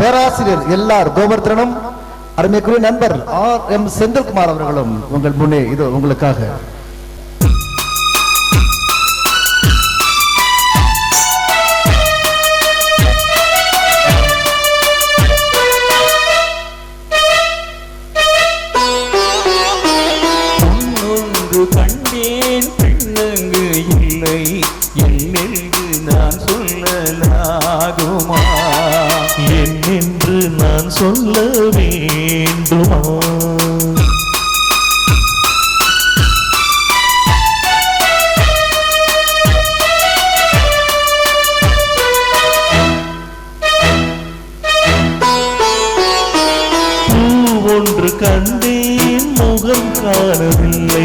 பேராசிரியர் எல்லார் கோவர்தனும் அருமைக்குரிய நண்பர் ஆர் எம் செந்தில்குமார் அவர்களும் உங்கள் முன்னே இது உங்களுக்காக. இல்லை. என் நான் சொல்லலாகுமா? சொல்ல வேண்டுமா? ஒன்று கண்டேன் முகம் காணவில்லை.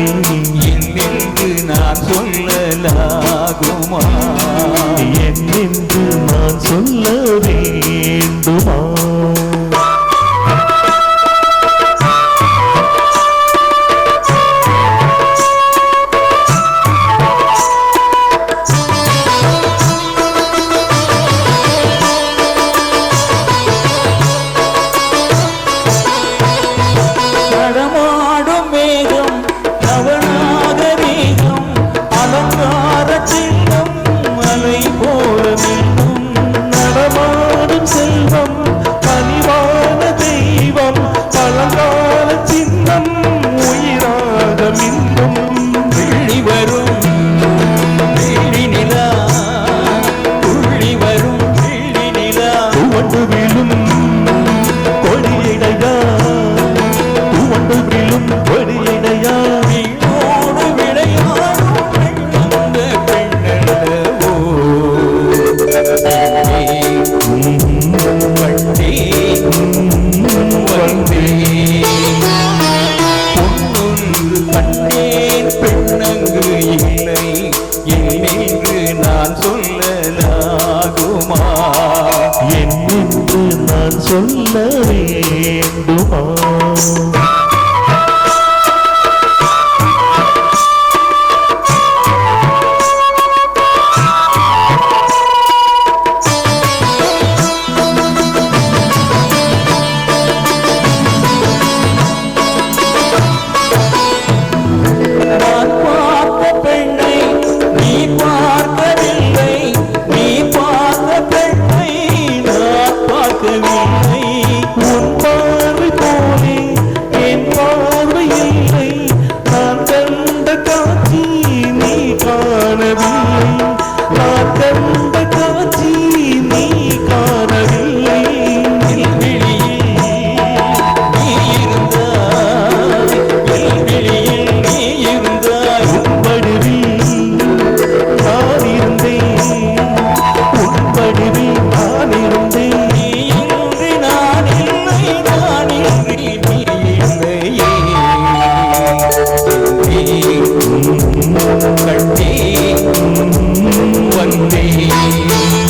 என்னென்று நான் சொல்லலாகுமா? என்னென்று நான் சொல்ல வேண்டுமா? நான் சொல்ல வேண்டுமா? away.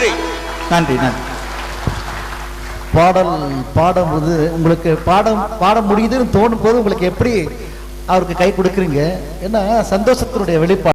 நன்றி. நன்றி நன்றி. பாடல் பாடும்போது உங்களுக்கு பாடம் பாட முடியுதுன்னு தோணும் போது உங்களுக்கு எப்படி அவருக்கு கை கொடுக்குறீங்க? ஏன்னா சந்தோஷத்தினுடைய வெளிப்பாடு.